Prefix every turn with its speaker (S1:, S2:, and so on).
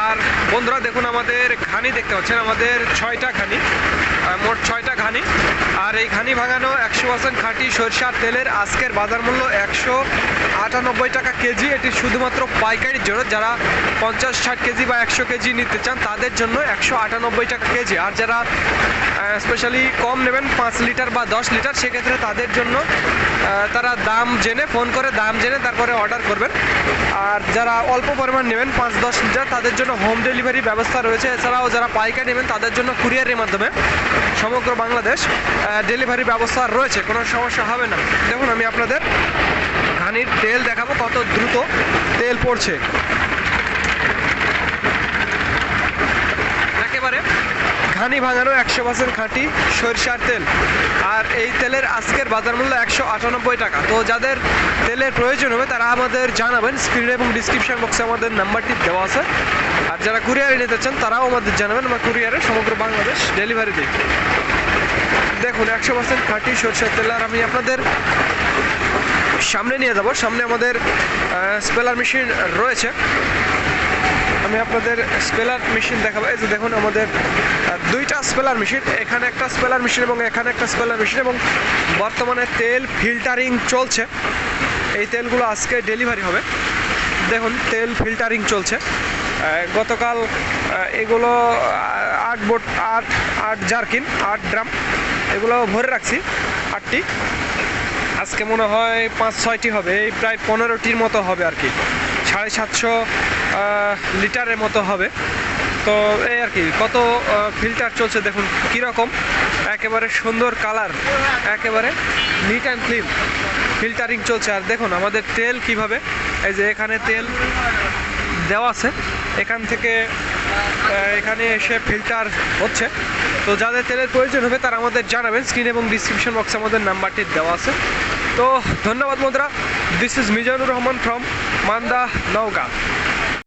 S1: আর বন্ধুরা দেখুন আমাদের ঘানি দেখতে পাচ্ছেন আমাদের ছয়টা ঘানি মোট ছয়টা ঘানি। আর এই ঘানি ভাঙানো একশো পার্সেন্ট খাঁটি সরষার তেলের আজকের বাজার মূল্য একশো আটানব্বই টাকা কেজি। এটি শুধুমাত্র পাইকারির জন্য। যারা পঞ্চাশ, ষাট কেজি বা একশো কেজি নিতে চান, তাদের জন্য একশো আটানব্বই টাকা কেজি। আর যারা স্পেশালি কম নেবেন, পাঁচ লিটার বা দশ লিটার, সেক্ষেত্রে তাদের জন্য তারা দাম জেনে, ফোন করে দাম জেনে তারপরে অর্ডার করবেন। আর যারা অল্প পরিমাণ নেবেন, পাঁচ, দশ লিটার, তাদের জন্য হোম ডেলিভারি ব্যবস্থা রয়েছে। এছাড়াও যারা পাইকারি নেবেন, তাদের জন্য কুরিয়ারের মাধ্যমে সমগ্র বাংলাদেশ ডেলিভারি ব্যবস্থা রয়েছে, কোনো সমস্যা হবে না। দেখুন, আমি আপনাদের ঘানির তেল দেখাবো কত দ্রুত তেল পড়ছে। একেবারে ঘানি ভাঙানো একশো পার্সেন্ট খাঁটি সরিষার তেল। আর এই তেলের আজকের বাজার মূল্য একশো আটানব্বই টাকা। তো যাদের তেলের প্রয়োজন হবে, তারা আমাদের জানাবেন স্ক্রিনে এবং ডিসক্রিপশন বক্সে আমাদের নাম্বারটি দেওয়া আছে। আর যারা কুরিয়ারে নিতে চান, তারাও আমাদের জানাবেন, আমরা কুরিয়ারে সমগ্র বাংলাদেশ ডেলিভারি দিই। দেখুন, একশো পার্সেন্ট খাঁটি সরষের তেল। আর আমি আপনাদের সামনে নিয়ে যাব। সামনে আমাদের স্পেলার মেশিন রয়েছে। আমি আপনাদের স্পেলার মেশিন দেখাবো। এই যে দেখুন, আমাদের দুইটা স্পেলার মেশিন। এখানে একটা স্পেলার মেশিন এবং এখানে একটা স্পেলার মেশিন এবং বর্তমানে তেল ফিল্টারিং চলছে। এই তেলগুলো আজকে ডেলিভারি হবে। দেখুন, তেল ফিল্টারিং চলছে। গতকাল এগুলো আট বোট, আট আট জারকিন, আট ড্রাম। এগুলো ভরে রাখছি, আটটি। আজকে মনে হয় পাঁচ, ছয়টি হবে, এই প্রায় পনেরোটির মতো হবে আর কি। সাড়ে সাতশো লিটারের মতো হবে। তো এই আর কি, কত ফিল্টার চলছে দেখুন কীরকম। একেবারে সুন্দর কালার একেবারে নিট অ্যান্ড ক্লিন ফিল্টারিং চলছে। আর দেখুন আমাদের তেল কীভাবে, এই যে এখানে তেল দেওয়া আছে, এখান থেকে এখানে এসে ফিল্টার হচ্ছে। তো যাদের তেলের প্রয়োজন হবে, তারা আমাদের জানাবেন। স্ক্রিন এবং ডিসক্রিপশন বক্সে আমাদের নাম্বারটি দেওয়া আছে। তো ধন্যবাদ মুদ্রা this is Mizanur Rahman from Manda, Naogaon.